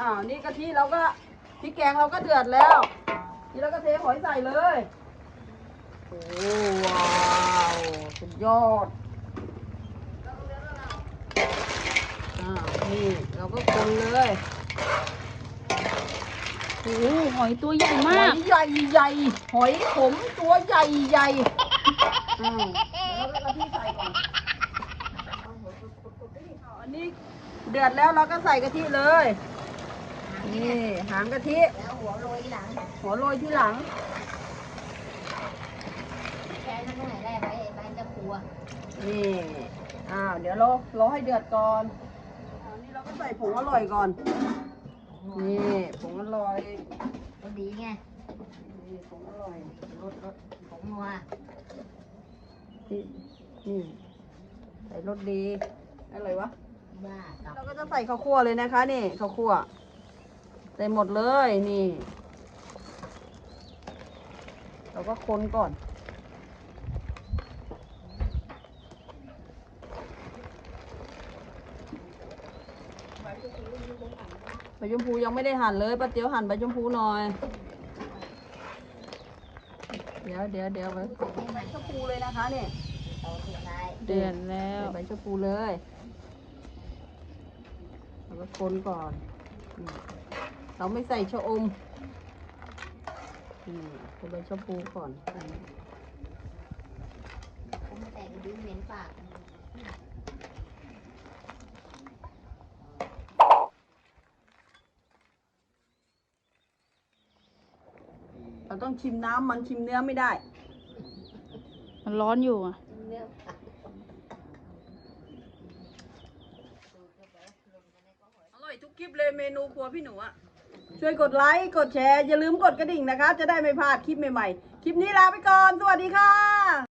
อ้าวนี่กะทิเราก็พริกแกงเราก็เดือดแล้ว นี่เราก็เทหอยใส่เลยโอ้ว้าวสุดยอดอ่านี่เราก็คนเลยโอ้โหหอยตัวใหญ่หมาอกยใหญ่ใหญ่หอยขมตัวใหญ่ใหญ่อืมเดี๋ยวเราก็กะทิใส่ก่อนอันนี้เดือดแล้วเราก็ใส่กะทิเลย นี่หางกะทิแล้วหัวโรยหลังหัวโรยที่หลัง แค่นั้นตรงไหนได้ไว้ไว้จะกลัวนี่ อ้าว เดี๋ยวเราเราให้เดือดก่อนอันนี้เราก็ใส่ผงอร่อยก่อน นี่ผงอร่อยก็ดีไงนี่ผงอร่อยรสรสผมนัวนี่นี่ใส่รสดีอะไรวะ บ้ากับ เราก็จะใส่ข้าวคั่วเลยนะคะ นี่ข้าวคั่วใส่หมดเลยนี่ เราก็คนก่อน ใบชมพูยังไม่ได้หั่นเลยป้าเตี๋ยวหั่นใบชมพูหน่อย เดี๋ยวเดี๋ยวเดี๋ยวไว้ใบชมพูเลยนะคะเนี่ยโตสุดท้ายเดือดแล้วใบชมพูเลยแล้วก็คนก่อนอืม เราไม่ใส่ชะอมอืมเป็นใบชมพูก่อนอืมผมไม่แต่งดิ้นเหม็นปากเราต้องชิมน้ำมันชิมเนื้อไม่ได้ มันร้อนอยู่อะ เนื้อปาก อร่อยทุ กคลิปเลยเมนูครัวพี่หนูอะช่วยกดไลค์ กดแชร์ อย่าลืมกดกระดิ่งนะคะ จะได้ไม่พลาดคลิปใหม่ๆ คลิปนี้ลาไปก่อน สวัสดีค่ะ